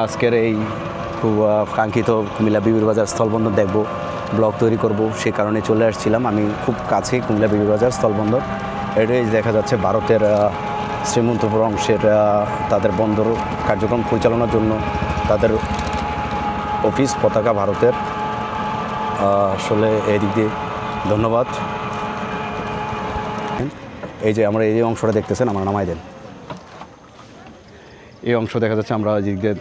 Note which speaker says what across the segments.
Speaker 1: আজকের এই খুব কাঙ্ক্ষিত কুমিল্লা বিবির বাজার স্থলবন্দর দেখব, ব্লগ তৈরি করব, সে কারণে চলে আসছিলাম। আমি খুব কাছে কুমিল্লা বিবির বাজার স্থলবন্দর। এটাই দেখা যাচ্ছে ভারতের শ্রীমন্তপুর অংশের তাদের বন্দর কার্যক্রম পরিচালনার জন্য তাদের অফিস পতাকা ভারতের। আসলে এদিক দিয়ে ধন্যবাদ। এই যে আমরা এই অংশটা দেখতেছেন, আমরা নামাই দেন। এই অংশ দেখা যাচ্ছে আমরা এদিক দিয়ে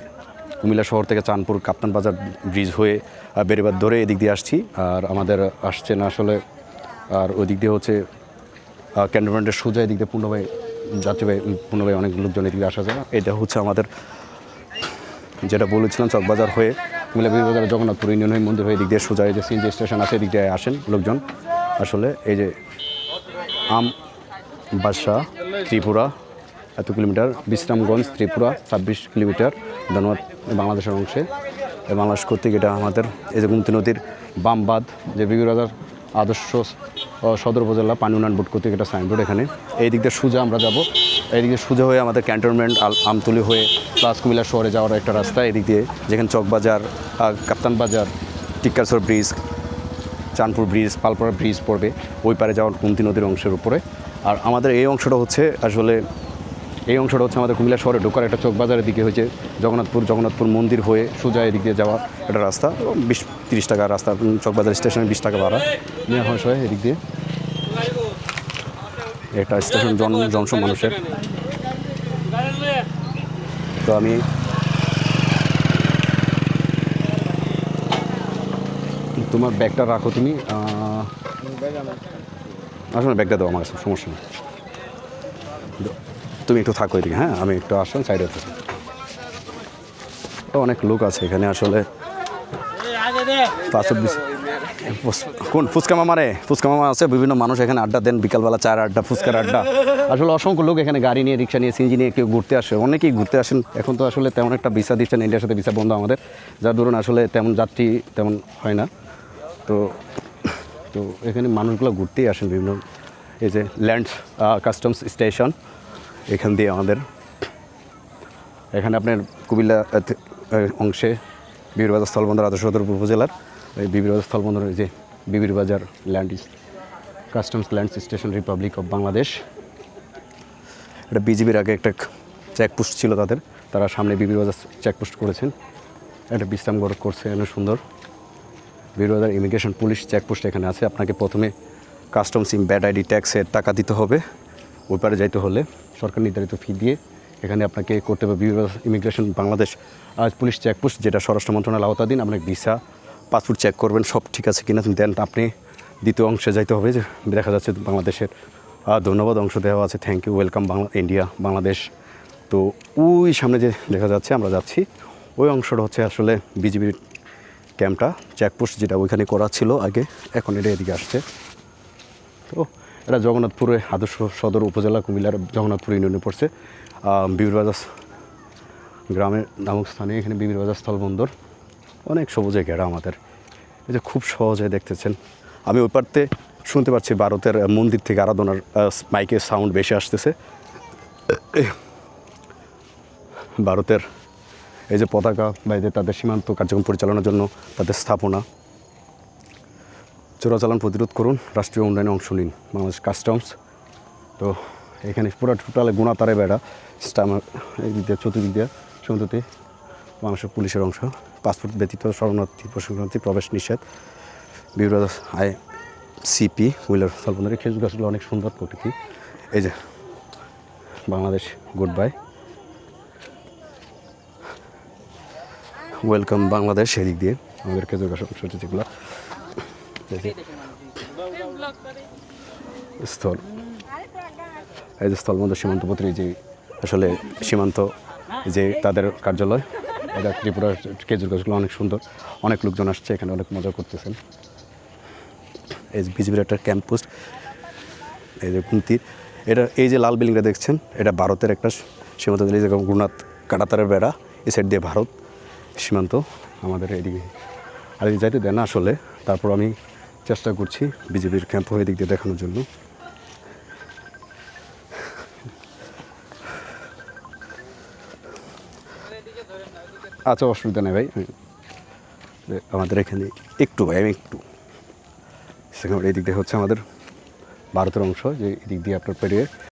Speaker 1: কুমিল্লা শহর থেকে চাঁদপুর কাপ্তান বাজার ব্রিজ হয়ে আহ, ধরে এদিক দিয়ে আসছি। আর আমাদের আসছে না আসলে আর ওই দিক দিয়ে হচ্ছে ক্যান্টনমেন্টের সোজা এদিক দিয়ে পূর্ণভাবে যাত্রীবাহী পূর্ণভাবে অনেক লোকজন এদিক আসা যায় এটা হচ্ছে আমাদের যেটা বলেছিলাম চকবাজার হয়ে কুমিল্লা বাজার জগন্নাথপুর ইউনিয়ন হয়ে মন্দির হয়ে এদিক দিয়ে সোজা এই যে সিএনজি স্টেশন আছে এদিক দিয়ে আসেন লোকজন। আসলে এই যে আম বাসা ত্রিপুরা এত কিলোমিটার। বিশ্রামগঞ্জ, ত্রিপুরা, ছাব্বিশ কিলোমিটার ধন্যবাদ বাংলাদেশের অংশে। বাংলাদেশ কর্তৃক এটা আমাদের এই যে গুমতি নদীর বাম বাঁধ, যে বিবি বাজার আদর্শ সদর উপজেলা পানি উন্নয়ন বোর্ড কর্তৃক এটা সাইনবোর্ড এখানে। এই দিক দিয়ে সোজা আমরা যাব। এই দিক দিয়ে সোজা হয়ে আমাদের ক্যান্টনমেন্ট আমতলি হয়ে প্লাস কুমিল্লা শহরে যাওয়ার একটা রাস্তা। এদিক দিয়ে যেখানে Chawkbazar Kaptan Bazar Tikkasar bridge Chandpur bridge Palpara bridge পড়বে। ওই পারে যাওয়ার কুমতি নদীর অংশের উপরে। আর আমাদের এই অংশটা হচ্ছে আসলে এই অংশটা হচ্ছে আমাদের কুমিল্লা শহরে ঢোকার একটা চক বাজারের দিকে হয়েছে। জগন্নাথপুর জগন্নাথপুর মন্দির হয়ে সোজা এদিক দিয়ে যাওয়া একটা রাস্তা বিশ তিরিশ টাকা রাস্তা চকবাজার স্টেশনে বিশ টাকা ভাড়া। নেওয়া হয় সবাই এদিক দিয়ে। একটা স্টেশন জন জনসন মানুষের। তো আমি তোমার ব্যাগটা রাখো তুমি আসলে ব্যাগটা দাও, আমার সমস্যা নেই। তুমি একটু থাকো এদিকে হ্যাঁ? আমি একটু আসলাম সাইডে অনেক লোক আছে এখানে আসলে। কোন? ফুচকা মামা রে ফুচকা মামা আছে, বিভিন্ন মানুষ এখানে আড্ডা দেন, বিকালবেলা চার আড্ডা, ফুচকার আড্ডা। আসলে অসংখ্য লোক এখানে গাড়ি নিয়ে, রিক্সা নিয়ে সিনজি নিয়ে কেউ ঘুরতে আসে। অনেকেই ঘুরতে আসেন। এখন তো আসলে তেমন একটা ভিসা দিচ্ছেন ইন্ডিয়ার সাথে ভিসা বন্ধ আমাদের। যার ধরুন আসলে তেমন যাত্রী তেমন হয় না। তো তো এখানে মানুষগুলো ঘুরতেই আসেন বিভিন্ন। এই যে ল্যান্ড কাস্টমস স্টেশন। এখান দিয়ে আমাদের। এখানে আপনার কুমিল্লা অংশে বিবির বাজার স্থলবন্দর আদর্শ সদর উপজেলার এই বিবির বাজার স্থলবন্দর যে Bibir Bazar land customs land station republic of Bangladesh এটা বিজিবির আগে একটা চেকপোস্ট ছিল তাদের। তারা সামনে বিবির বাজার চেকপোস্ট করেছেন। একটা বিশ্রামগড় করছে এখানে সুন্দর। বিরোধার ইমিগ্রেশন পুলিশ চেকপোস্ট এখানে আছে। আপনাকে প্রথমে কাস্টমস ইম ব্যাড আইডি ট্যাক্সের টাকা দিতে হবে। ওই পারে যাইতে হলে সরকার নির্ধারিত ফি দিয়ে এখানে আপনাকে করতে হবে বিভিন্ন ইমিগ্রেশন বাংলাদেশ পুলিশ চেকপোস্ট যেটা স্বরাষ্ট্র মন্ত্রণালয় আওতাধীন। আপনাকে ভিসা পাসপোর্ট চেক করবেন, সব ঠিক আছে কিনা দেন, আপনি দ্বিতীয় অংশে যাইতে হবে। যে দেখা যাচ্ছে বাংলাদেশের ধন্যবাদ অংশ দেওয়া আছে। Thank you welcome Bangla India Bangladesh. তো ওই সামনে যে দেখা যাচ্ছে, আমরা যাচ্ছি, ওই অংশটা হচ্ছে আসলে বিজিবির ক্যাম্পটা চেকপোস্ট যেটা ওইখানে করা ছিল আগে, এখন এটা এদিকে আসছে। তো এটা জগন্নাথপুরে আদর্শ সদর উপজেলা কুমিল্লার জগন্নাথপুর ইউনিয়নে পড়ছে। বিবির বাজার গ্রামের নামক স্থানে এখানে বিবির বাজার স্থলবন্দর অনেক সবুজে ঘেরা আমাদের। এই যে খুব সহজে দেখতেছেন। আমি ওই পারতে শুনতে পাচ্ছি ভারতের মন্দির থেকে আরাধনার মাইকের সাউন্ড বেশি আসতেছে। ভারতের এই যে পতাকা বা এই যে তাদের সীমান্ত কার্যক্রম পরিচালনার জন্য তাদের স্থাপনা চোরাচালান প্রতিরোধ করুন, রাষ্ট্রীয় উন্নয়নে অংশ নিন, বাংলাদেশ কাস্টমস। তো এখানে পুরো টোটালে গুণাতারে বেড়া, স্টাম, এই দিয়ে, চতুর্দিক দিয়ে, সমুদ্রতে বাংলাদেশের পুলিশের অংশ, পাসপোর্ট ব্যতীত শরণার্থী, প্রশাসনার্থী, প্রবেশ নিষেধ বিভিন্ন আই সিপি হুইলার স্থলবন্দরের খেজুর গাছগুলো অনেক সুন্দর প্রকৃতি। এই যে, Bangladesh good bye welcome Bangladesh, এদিক দিয়ে আমাদের খেজুর গাছ অংশ যেগুলো। স্থল। এই যে স্থলবন্দর সীমান্তপত্রী যে আসলে সীমান্ত যে তাদের কার্যালয়, এটা ত্রিপুরার খেজুর গাছগুলো অনেক সুন্দর। অনেক লোকজন আসছে, এখানে অনেক মজা করতেছেন। এই যে বিজেপির একটা ক্যাম্প পোস্ট এই যে কুন্তির এটা এই যে লাল বিল্ডিংটা দেখছেন, এটা ভারতের একটা সীমান্ত যে গুরুনাথ কাটাতারের বেড়া এই সাইড দিয়ে ভারত সীমান্ত। আমাদের এদিকে আর যাইতে দেয় না আসলে, তারপর আমি চেষ্টা করছি বিজেপির ক্যাম্প হয়ে দিক দিয়ে দেখানোর জন্য। আচ্ছা অসুবিধা নেই ভাই। আমি- আমাদের এখানে একটু ভাই, আমি একটু। সেখানে এই দিক দিয়ে হচ্ছে আমাদের ভারতের অংশ, যে এদিক দিয়ে আপনার পেরিয়ে